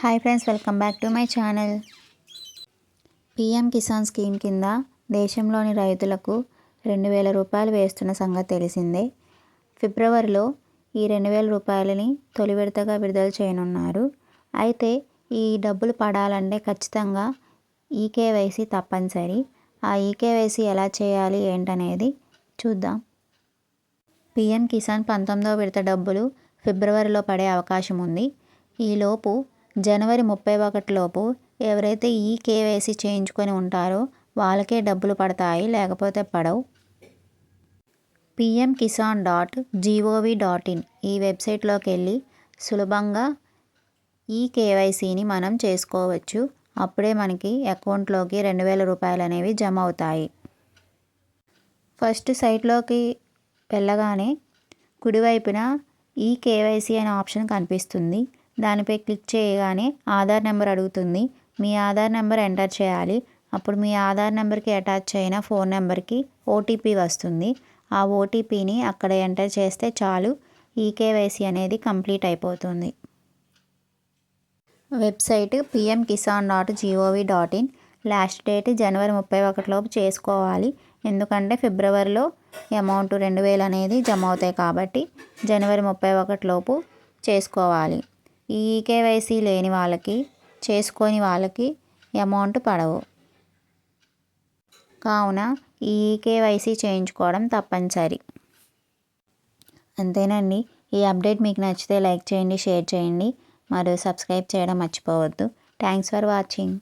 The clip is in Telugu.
Hi friends welcome back to my channel. PM Kisan scheme కింద దేశంలోని రైతులకు రెండు వేల రూపాయలు వేస్తున్న సంగతి తెలిసిందే. ఫిబ్రవరిలో ఈ రెండు వేల రూపాయలని తొలి విడతగా విడుదల చేయనున్నారు. అయితే ఈ డబ్బులు పడాలంటే ఖచ్చితంగా ఈకేవైసీ తప్పనిసరి. ఆ ఈకేవైసీ ఎలా చేయాలి ఏంటనేది చూద్దాం. పిఎం కిసాన్ పంతొమ్మిదవ విడత డబ్బులు ఫిబ్రవరిలో పడే అవకాశం ఉంది. ఈలోపు జనవరి ముప్పై ఒకటిలోపు ఎవరైతే ఈ కేవైసీ చేయించుకొని ఉంటారో వాళ్ళకే డబ్బులు పడతాయి లేకపోతే పడవు. PM Kisan dot gov dot in ఈ వెబ్సైట్లోకి వెళ్ళి సులభంగా ఈ కేవైసీని మనం చేసుకోవచ్చు. అప్పుడే మనకి అకౌంట్లోకి రెండు వేల రూపాయలు అనేవి జమ అవుతాయి. ఫస్ట్ సైట్లోకి వెళ్ళగానే కుడివైపున ఈ కేవైసీ అనే ఆప్షన్ కనిపిస్తుంది. దానిపై క్లిక్ చేయగానే ఆధార్ నెంబర్ అడుగుతుంది. మీ ఆధార్ నెంబర్ ఎంటర్ చేయాలి. అప్పుడు మీ ఆధార్ నెంబర్కి అటాచ్ అయిన ఫోన్ నెంబర్కి ఓటీపీ వస్తుంది. ఆ ఓటీపీని అక్కడ ఎంటర్ చేస్తే చాలు. ఈ కేవైసీ అనేది కంప్లీట్ అయిపోతుంది. Website PM Kisan dot GOV dot in. Last date జనవరి ముప్పై ఒకటిలోపు చేసుకోవాలి. ఎందుకంటే ఫిబ్రవరిలో అమౌంట్ రెండు వేలు అనేది జమ అవుతాయి కాబట్టి జనవరి ముప్పై ఒకటిలోపు చేసుకోవాలి. ఈ కేవైసీ లేని వాళ్ళకి చేసుకొని వాళ్ళకి అమౌంట్ పడవు. కావున ఈ కేవైసీ చేయించుకోవడం తప్పనిసరి. అంతేనండి. ఈ అప్డేట్ మీకు నచ్చితే లైక్ చేయండి షేర్ చేయండి. మరియు సబ్స్క్రైబ్ చేయడం మర్చిపోవద్దు. Thanks for watching.